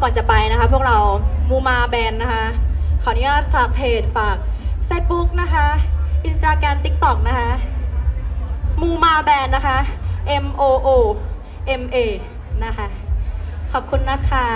ก่อนจะไปนะคะ พวกเรามูมาแบนนะคะ ขออนุญาตฝากเพจฝาก Facebook นะคะ Instagram TikTok นะคะมูมาแบนนะคะ M O O M A นะคะ ขอบคุณนะคะ